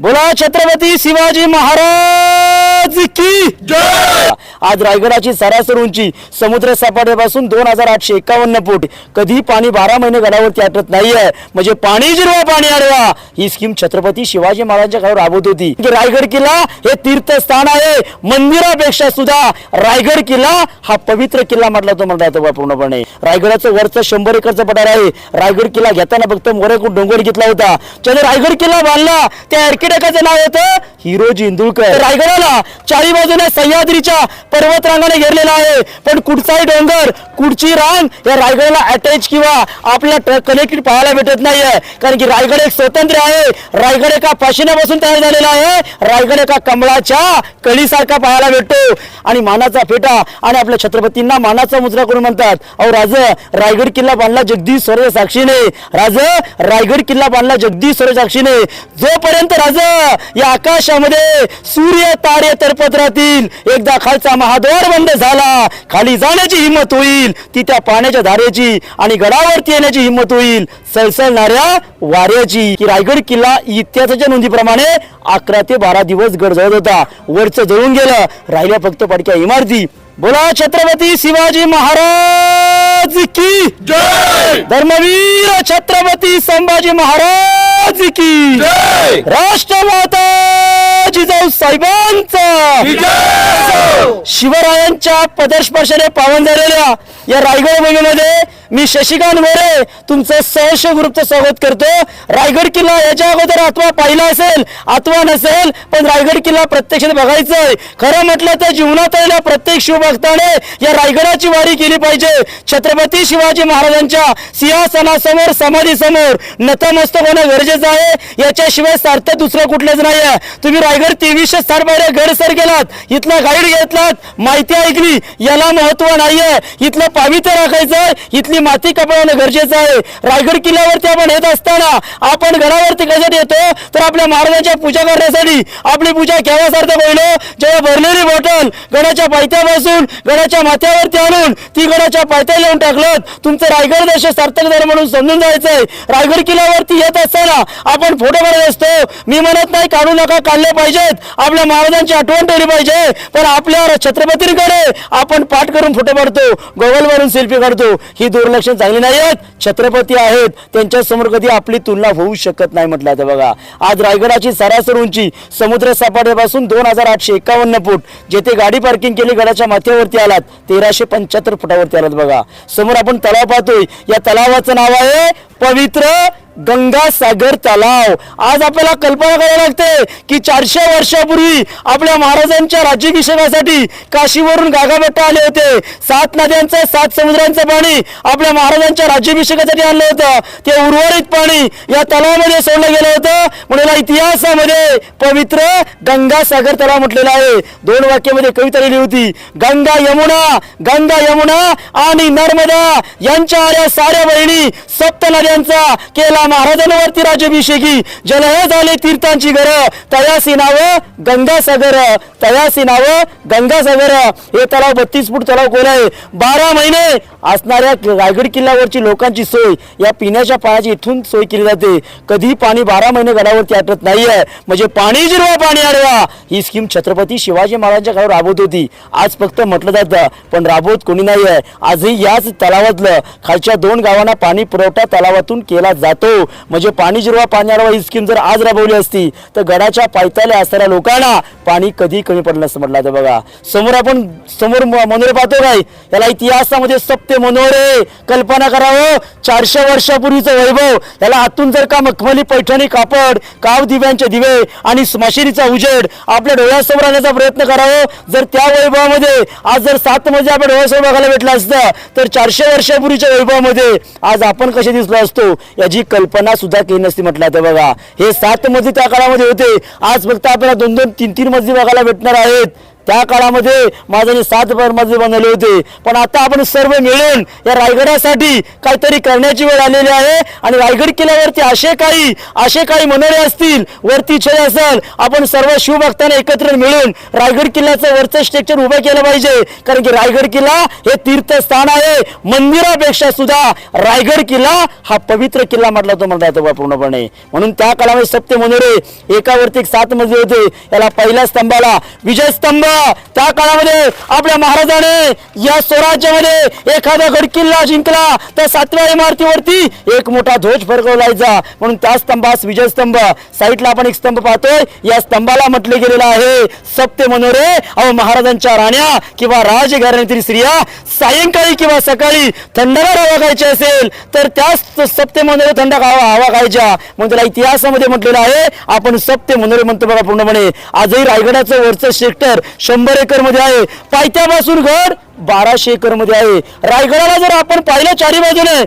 बोला छत्रपती शिवाजी महाराज! की आज रायगडाची सरासर उंची समुद्र सपाट्यापासून दोन हजार आठशे एकावन्न फूट. कधी पाणी बारा महिने गडावरती आटत नाहीये. म्हणजे पाणी जिरवा पाणी अडवा ही स्कीम छत्रपती शिवाजी महाराजांच्या काळात राबवत होती. रायगड किल्ला हे तीर्थस्थान आहे. मंदिरापेक्षा सुद्धा रायगड किल्ला हा पवित्र किल्ला म्हटला तो म्हणता येतो पूर्णपणे. रायगडाचं वरचं शंभर एकरचं पठार आहे. रायगड किल्ला घेताना फक्त मोरे डोंगर घेतला होता. ज्याने रायगड किल्ला बांधला त्या आर्किटेक्टाचं नाव होतं हिरोजी इंदुळकर रायगडाला चारी बाजूने सह्याद्रीच्या पर्वतरांगाने घेरलेला आहे. पण कुठचाही डोंगर कुठची रांग या रायगडला अटॅच किंवा आपल्या कनेक्टेड पाहायला भेटत नाहीये. कारण की रायगड एक स्वतंत्र आहे. रायगड एका पाशिन्यापासून तयार झालेला आहे. रायगड एका कमळाच्या कळीसारखा पाहायला भेटतो. आणि मानाचा फेटा आणि आपल्या छत्रपतींना मानाचा मुजरा करून म्हणतात अहो राज रायगड किल्ला बांधला जगदीश स्वर्ग साक्षीने. राज रायगड किल्ला बांधला जगदीश स्वर्ग साक्षीने. जोपर्यंत राज या आकाशामध्ये सूर्य तारे तरपत राहतील. एकदा खालचा महाद्वार बंद झाला खाली जाण्याची हिंमत होईल. ती त्या पाण्याच्या धारेची आणि गडावरती येण्याची हिंमत होईल. सळसळणाऱ्या वाऱ्याची. की रायगड किल्ला इतिहासाच्या नोंदीप्रमाणे अकरा ते बारा दिवस गड जळत होता. वरचं जळून गेलं. राहिल्या फक्त पडक्या इमारती. बोला छत्रपती शिवाजी महाराज! की धर्मवीर छत्रपती संभाजी महाराज की राष्ट्रमाता जिजाऊ साहेबांचा शिवरायांच्या पदस्पर्शाने पावन झालेल्या या रायगड भूमीमध्ये मी शशिकांत मोरे तुमचं सहर्ष ग्रुपचं स्वागत करतो. रायगड किल्ला याच्या अगोदर आत्मा पाहिला असेल आत्मा नसेल पण रायगड किल्ला प्रत्यक्षात बघायचंय. खरं म्हटलं तर जीवनात आलेल्या प्रत्येक शिवभक्ताने या रायगडाची वारी केली पाहिजे. छत्रपती शिवाजी महाराजांच्या सिंहासनासमोर समाधीसमोर नतमस्तक होणं गरजेचं आहे. याच्याशिवाय सार्थ दुसरं कुठलंच नाही आहे तुम्ही रायगड तेवीसशे साठ पायऱ्या गड सर गेलात इथला गाईड घेतलात माहिती ऐकली याला महत्त्व नाहीये. इथलं पावित्र्य राखायचं इथली माती कपडवणं गरजेचं आहे. रायगड किल्ल्यावरती आपण येत असताना आपण घरावरती कशासाठी येतो तर आपल्या महाराजांच्या पूजा करण्यासाठी आपली पूजा केव्हासारखं पहिलं जेव्हा भरलेली बॉटल गडाच्या पायथ्यापासून गडाच्या माथ्यावरती आणून ती गडाच्या पायथ्या लावून टाकलं तुमचं रायगड देश सार्थक झालं म्हणून समजून जायचंय. रायगड किल्ल्यावरती येत असताना आपण फोटो काढत असतो. मी म्हणत नाही काढू नका काढले पाहिजेत. आपल्या महाराजांची आठवण ठेवली पाहिजे. पण आपल्या छत्रपतींकडे आपण पाठ करून फोटो काढतो. मारून सेल्फी काढतो. ही दुर्लक्षण चांगली नाही आहेत. छत्रपती आहेत. त्यांच्यासमोर कधी आपली तुलना होऊ शकत नाही म्हटलं तर बघा. आज रायगडाची सरासर उंची समुद्र सपाट्यापासून दोन हजार आठशे एकावन्न फूट जेथे गाडी पार्किंग केली गडाच्या माथ्यावरती आलात तेराशे पंच्याहत्तर फुटावरती आलात बघा. समोर आपण तलाव पाहतोय. या तलावाचं नाव आहे पवित्र गंगा सागर तलाव. आज आपल्याला कल्पना करावी लागते की चारशे वर्षापूर्वी आपल्या महाराजांच्या राज्याभिषेकासाठी काशीवरून गागाबट्टा आले होते. सात नद्यांचं सात समुद्रांचं पाणी आपल्या महाराजांच्या राज्याभिषेकासाठी आणलं होतं. ते उर्वरित पाणी या तलावामध्ये सोडलं गेलं होतं. म्हणून इतिहासामध्ये पवित्र गंगा सागर तलाव म्हटलेला आहे. दोन वाक्यामध्ये कविता लिहिली होती. गंगा यमुना गंगा यमुना आणि नर्मदा यांच्या आल्या साऱ्या बहिणी सप्त नद्यांचा केला महाराजांवरती राज्याभिषेकी जलह झाले तीर्थांची घर तयासी नाव गंगासागर तयासी नाव गंगासागर. हे तलाव बत्तीस फूट तलाव कोण आहे. बारा महिने असणाऱ्या रायगड किल्ल्यावरची लोकांची सोय या पिण्याच्या पाण्याची इथून सोय केली जाते. कधी पाणी बारा महिने गडावरती आटत नाहीये. म्हणजे पाणी जिरवा पाणी आडवा. ही स्कीम छत्रपती शिवाजी महाराजांच्या काळात राबवत होती. आज फक्त म्हटलं जातं पण राबवत कोणी नाही आहे आजही याच तलावातलं खालच्या दोन गावांना पाणी पुरवठा तलावातून केला जातो. म्हणजे पाणी जिरवा पाणी अडवा ही स्कीम जर आज राबवली असती तर गडाच्या पायथ्याला असणाऱ्या लोकांना पाणी कधी कमी पडलं असं म्हटलं तर बघा. समोर आपण समोर मनोरे पाहतो काय? याला इतिहासामध्ये सप्ते मनोरे कल्पना करावं हो, चारशे वर्षापूर्वीचं वैभव. याला आतून जर का मखमली पैठणी कापड काव दिव्यांचे दिवे आणि स्मशानीचा उजेड आपल्या डोळ्यासमोर आणण्याचा प्रयत्न करावं हो. जर त्या वैभवामध्ये आज जर सात मध्ये आपल्या डोळ्यासमोर बघायला भेटलं असतं तर चारशे वर्षापूर्वीच्या वैभवामध्ये आज आपण कसे दिसलो असतो? याची कल्पना सुद्धा केली नसती म्हटलं तर बघा. हे सात मजली त्या काळामध्ये होते. आज फक्त आपल्याला दोन दोन तीन तीन मजली बघायला भेटणार आहेत. त्या काळामध्ये माझ्याने सात मजले बनवले होते. पण आता आपण सर्व मिळून या रायगडासाठी काहीतरी करण्याची वेळ आलेली आहे आणि रायगड किल्ल्यावरती असे काही असे काही मनोरे असतील वरती छय असेल आपण सर्व शिवभक्तांना एकत्र मिळून रायगड किल्ल्याचं वरचं स्ट्रक्चर उभं केलं पाहिजे. कारण की रायगड किल्ला हे तीर्थस्थान आहे. मंदिरापेक्षा सुद्धा रायगड किल्ला हा पवित्र किल्ला म्हटला तो म्हणता येतो पूर्णपणे. म्हणून त्या काळामध्ये सप्त मनोरे एकावरती एक सात मजले होते. याला पहिल्या स्तंभाला विजय स्तंभ त्या काळामध्ये आपल्या महाराजाने या स्वराज्यामध्ये एखादा गड किल्ला जिंकला तर सातव्या इमारतीवरती एक मोठा ध्वज फडकवलायचा म्हणून त्या स्तंभास विजय स्तंभ. साईडला आपण एक स्तंभ पाहतोय. या स्तंभाला म्हटले गेलेलं आहे सप्ते मनोरे अहो महाराजांच्या राण्या किंवा राजघराण्यातील स्त्रिया सायंकाळी किंवा सकाळी थंडगार हवा खायची असेल तर त्या सप्ते मनोरे थंड हवा हवा खायच्या. म्हणून त्याला इतिहासामध्ये म्हटलेलं आहे आपण सप्ते मनोरे म्हणतो बघा पूर्णपणे. आजही रायगडाचं वरचं सेक्टर शंभर एकरमध्ये आहे. पायथ्यापासून घर बाराशे एकरमध्ये आहे. रायगडाला जर आपण पाहिलं चारी बाजूने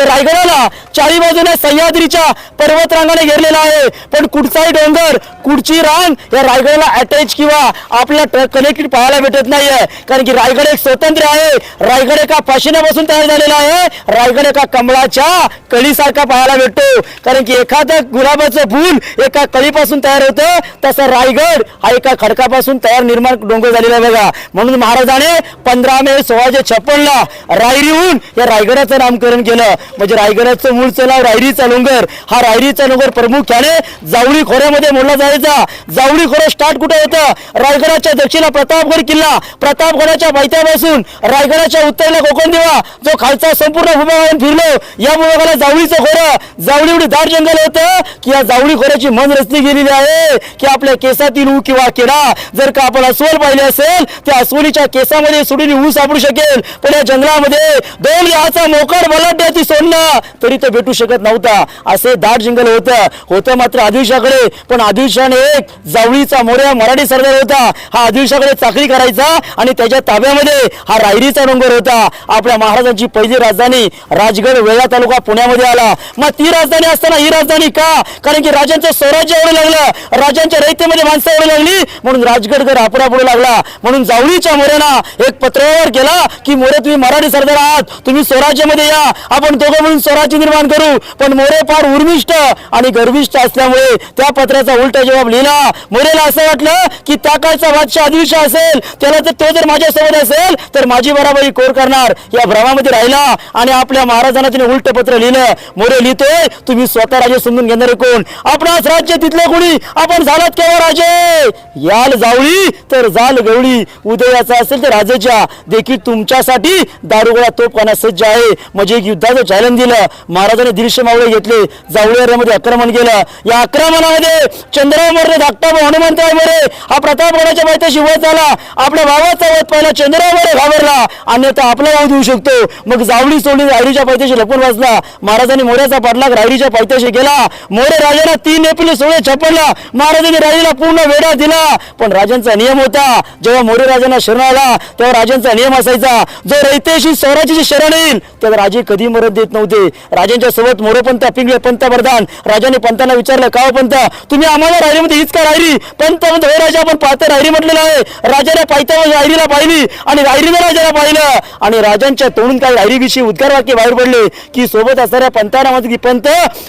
तर रायगडाला चारी बाजूने सह्याद्रीच्या पर्वतरांगाने घेरलेला आहे. पण कुठचाही डोंगर कुठची रांग या रायगडाला अटॅच किंवा आपल्याला कनेक्टेड पाहायला भेटत नाहीये. कारण की रायगड एक स्वतंत्र आहे. रायगड एका पाशिन्यापासून तयार झालेला आहे. रायगड एका कमळाच्या कळीसारखा पाहायला भेटतो. कारण की एखादं गुलाबाचं फूल एका कळीपासून तयार होतं. तसं रायगड हा एका खडकापासून तयार निर्माण डोंगर झालेला बघा. म्हणून महाराजाने पंधरा मे सोळाशे छप्पनला रायरीहून या रायगडाचं नामकरण केलं. म्हणजे रायगडाचं मूळचं नाव रायरीचा डोंगर. हा रायरीचा डोंगर प्रमुख्याने जावळी खोऱ्यामध्ये मोडला जायचा. जावळी खोरं स्टार्ट कुठे होतं रायगडाच्या दक्षिणा प्रतापगड किल्ला. प्रतापगडाच्या पायथ्यापासून रायगडाच्या उत्तरेला कोकण दिवा जो खालचा संपूर्ण भूभागावर फिरलो. या भूभागाला जावळीचं खोरं. जावळी एवढी दाट जंगल होतं की या जावळी खोऱ्याची मन रचली गेलेली आहे की आपल्या केसातील ऊ किंवा केडा जर का आपण अस्वल पाहिले असेल त्या अस्वलीच्या केसामध्ये सुडून ऊ सापडू शकेल. पण या जंगलामध्ये दोन याचा मोकड बलाढ्य ती सोडणं तरी तो भेटू शकत नव्हता. असे दाट जिंगल होतं. होतं मात्र आदिलशाकडे पण आदिलशाने एक जावळीचा मोऱ्या मराठी सरदार होता. हा आदिलशाकडे चाकरी करायचा आणि त्याच्या ताब्यामध्ये हा रायरीचा डोंगर होता. आपल्या महाराजांची पहिली राजधानी राजगड वेळा तालुका पुण्यामध्ये आला. मग ती राजधानी असताना ही राजधानी का? कारण की राजांचं स्वराज्य एवढं लागलं. राजांच्या रयतेमध्ये माणसं एवढी लागली. म्हणून राजगड घर आपला पुढे लागला. म्हणून जावळीच्या मोऱ्याना एक पत्रावर केला की मोरे तुम्ही मराठी सरदार आहात. तुम्ही स्वराज्यामध्ये या. आपण दोघं म्हणून स्वराज्य निर्माण करू. पण मोरे फार उर्मिष्ट आणि गर्विष्ठ असल्यामुळे त्या पत्राचा उलटा जवाब लिहिला. मोरेला असं वाटलं की त्या काळचा बादशाह आदिलशाह असेल. त्याला जर तो जर माझ्यासोबत असेल तर माझी बराबरी कोर करणार? या भ्रमामध्ये राहिला आणि आपल्या महाराजांना तिने उलट पत्र लिहिलं. मोरे लिहितोय तुम्ही स्वतः राजे समजून घेणारे कोण? आपणास राज्य तिथले कोणी? आपण झालात केव्हा राजे? याल जावळी तर जाल गवळी. उदयाचा असेल तर राजेच्या. देखील तुमच्यासाठी दारुगोळा तोफखाना सज्ज आहे. म्हणजे एक युद्धाचं चॅलेंज दिलं महाराजांनी दीडशे मावळे घेतले. जावळी आक्रमण केलं. या आक्रमणामध्ये चंद्राव मोरे धाकटा हनुमंतराव मोरे हा प्रतापगडाच्या पायथ्याशी वध झाला. आपल्या भावाचा वध पहिला. चंद्राव मोरे घाबरला. अन्यथा आपला भाऊ देऊ शकतो. मग जावळी सोडली रायडीच्या पायथ्याशी लपून वाचला महाराजांनी मोऱ्याचा पाठलाग रायडीच्या पायथ्याशी केला. मोरे राजाला तीन एप्रिल सोळे छपडला. महाराजांनी राजाला पूर्ण वेढा दिला. पण राजांचा नियम होता. जेव्हा मोरे राजांना शरण आला तेव्हा राजांचा नियम असायचा. जो रैतेशी स्वराज्याची शरण येईल त्यात राजे कधी मरत देत नव्हते. राजांच्या सोबत मोरोपंत पिंगळे पंतप्रधान राजाने पंतांना विचारलं का पंत तुम्ही आम्हाला रायरीमध्ये हीच का रायरी पंत म्हणतो "हो राजा आपण पाहता रायरी म्हटलेलं आहे. राजाने पायथ्यावर रायरीला पाहिली आणि रायरीने राजाला पाहिलं. आणि राजांच्या तोंडून काही रायरीविषयी उद्गार वाक्य बाहेर पडले की सोबत असणाऱ्या पंतांना म्हणतो की पंत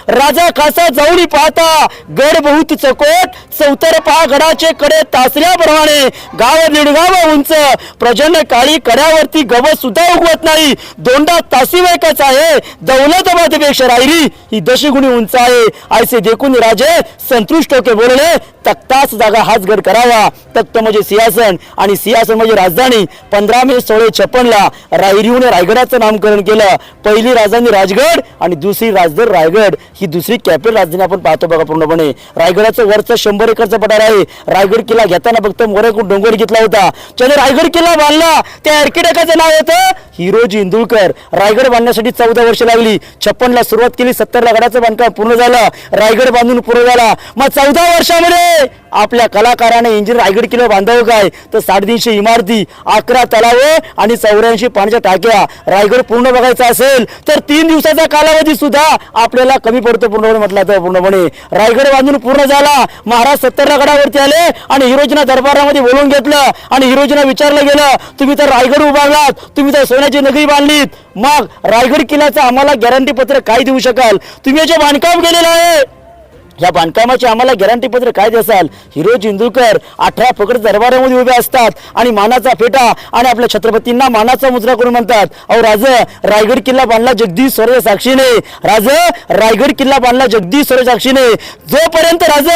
राजा खासा जाऊनी पाहता. गड बहुत चकोट चौतर पहा गडाचे कडे तासल्याप्रमाणे. गाव निडगाव उंच. प्रजन काळी कड्यावरती गवत सुद्धा उगवत नाही. दोंडा नासिवायकाचा आहे. दौलताबादपेक्षा रायरी ही दशगुणी उंच आहे. ऐसे देखून राजे संतुष्ट होके बोलले तख्ताच जागा हाच गड करावा. तख्त म्हणजे सिंहासन आणि सिंहासन म्हणजे राजधानी. पंधरा मे सोळे छप्पनला रायरीहून रायगडाचं नामकरण केलं. पहिली राजधानी राजगड आणि दुसरी राजधानी रायगड. ही दुसरी कॅपिटल राजधानी आपण पाहतो बघा पूर्णपणे. रायगडाचं वरचं शंभर एकरचं पठार आहे. रायगड किल्ला घेताना फक्त मोरेकून डोंगर घेतला होता. ज्याने रायगड किल्ला बांधला त्या आर्किटेक्टचं नाव होतं हिरोजी इंदुळकर रायगड बांधण्यासाठी चौदा वर्ष लागली. छप्पनला सुरुवात केली सत्तरला गडाचं बांधकाम पूर्ण झालं. रायगड बांधून पूर्ण झाला. मग चौदा वर्षामध्ये आपल्या कलाकाराने इंजिन रायगड किल्ला बांधव काय तर साडेतीनशे इमारती अकरा तलाव आणि चौऱ्याऐंशी पाण्याच्या टाक्या. रायगड पूर्ण बघायचा असेल तर तीन दिवसाचा कालावधी सुद्धा आपल्याला कमी पडतो पूर्णपणे म्हटलं तर पूर्णपणे. रायगड बांधून पूर्ण झाला महाराज सत्तर गडावरती आले आणि हिरोजीना दरबारामध्ये बोलून घेतलं आणि हिरोजीना विचारलं गेलं तुम्ही तर रायगड उभारलात तुम्ही तर सोन्याची नगरी बांधलीत. मग रायगड किल्ल्याचं आम्हाला गॅरंटी पत्र काय देऊ शकाल? तुम्ही याचे बांधकाम केलेलं आहे. या बांधकामाचे आम्हाला गॅरंटी पत्र काय देसाल? हिरो जिंदूकर अठरा फकड दरबारामध्ये उभे असतात आणि मानाचा फेटा आणि आपल्या छत्रपतींना मानाचा मुद्रा करून म्हणतात. अहो राज रायगड किल्ला बांधला जगदीश स्वराज साक्षीने. राज रायगड किल्ला बांधला जगदीश स्वराज साक्षीने. जोपर्यंत राज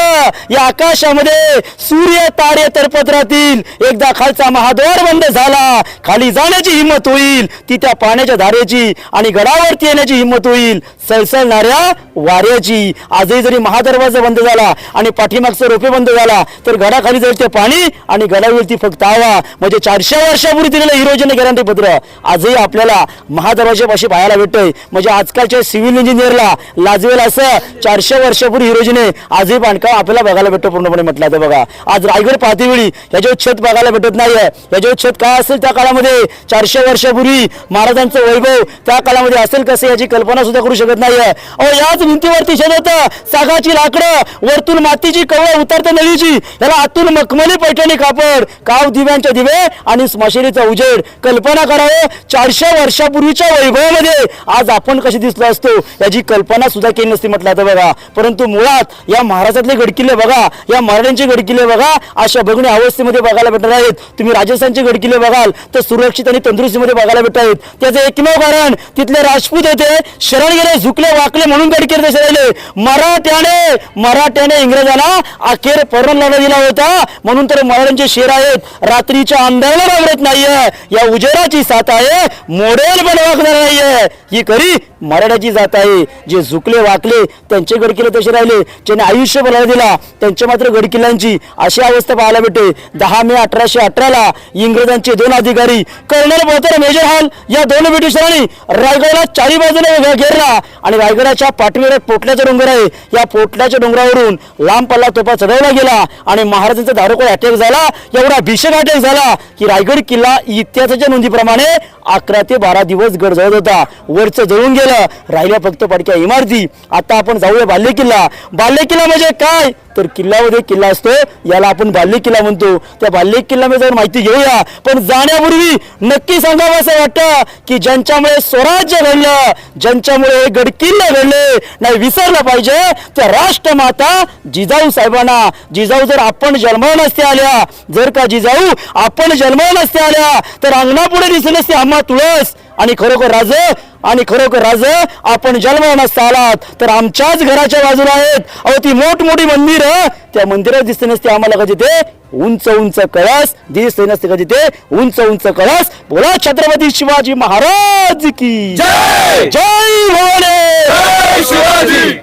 या आकाशामध्ये सूर्य तारे तरपत राहतील एकदा खालचा महाद्वार बंद झाला खाली जाण्याची हिंमत होईल. ती त्या पाण्याच्या धारेची आणि गडावरती येण्याची हिंमत होईल. सळसळणाऱ्या वाऱ्याची. आजही जरी दरवाजा बंद झाला आणि पाठीमागचा रोपे बंद झाला तर गडाखाली जाईल ते पाणी आणि गडावर ती फक्त आवा म्हणजे चारशे वर्षापूर्वी दिलेलं हिरोजीने गॅरंटी पत्र. आजही आपल्याला महादरवाजापाशी पाहायला भेटतंय. म्हणजे आजकालच्या सिव्हिल इंजिनियरला लाजवेल असं चारशे वर्षापूर्वी हिरोजीने आजही बांधकाम आपल्याला बघायला भेटतं पूर्णपणे म्हटलं तर बघा. आज रायगड पाहतेवेळी याच्यावर छत बघायला भेटत नाहीये. याच्यावर छत काय असेल त्या काळामध्ये? चारशे वर्षापूर्वी महाराजांचं वैभव त्या काळामध्ये असेल कसं याची कल्पना सुद्धा करू शकत नाहीये. अहो याच भिंतीवरती छत होतं. सागाची लाकडं वरतून मातीची कवळ उतरते नदीची याला आतून मखमली पैठणी कापड. काव दिव्यांचे दिवे आणि स्मशानीचा उजेड. कल्पना करावं चारशे वर्षापूर्वीच्या वैभवामध्ये. आज आपण कशी दिसलो असतो याची कल्पना सुद्धा केली नसती म्हटलं आता बघा. परंतु मुळात या महाराजातले गडकिल्ले बघा या मराठ्यांचे गडकिल्ले बघा अशा बघणे अवस्थेमध्ये बघायला भेटत आहेत. तुम्ही राजस्थानचे गडकिल्ले बघाल तर सुरक्षित आणि तंदुरुस्तीमध्ये बघायला भेटत आहेत त्याचं एकमेव कारण तिथले राजपूत होते शरण गेले झुकले वाकले म्हणून गडकिल्ले राहिले मराठ्याने मराठ्याने इंग्रजांना अखेर परण लढा दिला होता. म्हणून तर मराठ्यांचे शेर आहेत रात्रीच्या अंधाराला घाबरत नाहीये. या उजेराची साथ आहे मोडेल बनवाकणार नाहीये. ही खरी मराठ्याची जात आहे. जे झुकले वाकले त्यांचे गडकिल्ले तसे राहिले. ज्याने आयुष्य बोलायला दिला त्यांच्या मात्र गडकिल्ल्यांची अशी अवस्था पाहायला भेटे दहा मे अठराशे अठराला इंग्रजांचे दोन अधिकारी कर्नल बोतर मेजर हॉल या दोन ब्रिटिशांनी रायगडला चारी बाजूने घेरला आणि रायगडाच्या पाठीवर एक पोटल्याचा डोंगर आहे. या पोटल्याच्या डोंगरावरून लांब पल्ला तोफा चढवला गेला आणि महाराजांचा दारोकोळ अटॅक झाला. एवढा भीषण अटॅक झाला की रायगड किल्ला इतिहासाच्या नोंदीप्रमाणे अकरा ते बारा दिवस गडजळत होता. वरचं जळून गेलं. राहिल्या फक्त पडक्या इमारती. आता आपण जाऊया बाल्य किल्ला बाल्य किल्ला म्हणजे काय? तर किल्ल्यामध्ये किल्ला असतो. याला आपण बाल्य किल्ला म्हणतो. त्या बाल्य किल्ल्यामध्ये जाऊन माहिती घेऊया. पण जाण्यापूर्वी नक्की सांगावं असं वाटतं की ज्यांच्यामुळे स्वराज्य घडलं ज्यांच्यामुळे हे गडकिल्ले घडले नाही विसरलं पाहिजे त्या राष्ट्रमाता जिजाऊ साहेबांना. जिजाऊ जर आपण जन्माला नसते आल्या जर का जिजाऊ आपण जन्माला नसते आल्या तर अंगणापुढे दिसले नसते आम्हा तुळस. आणि खरोखर राज आणि खरोखर राज आपण जन्म नसता आलात. तर आमच्याच घराच्या बाजूला आहेत. अहो ती मोठमोठी मंदिर त्या मंदिरात दिसते नसते आम्हाला कधी ते उंच उंच कळस. दिसते नसते कधी ते उंच उंच कळस. बोला छत्रपती शिवाजी महाराज की. जय! जय शिवाजी!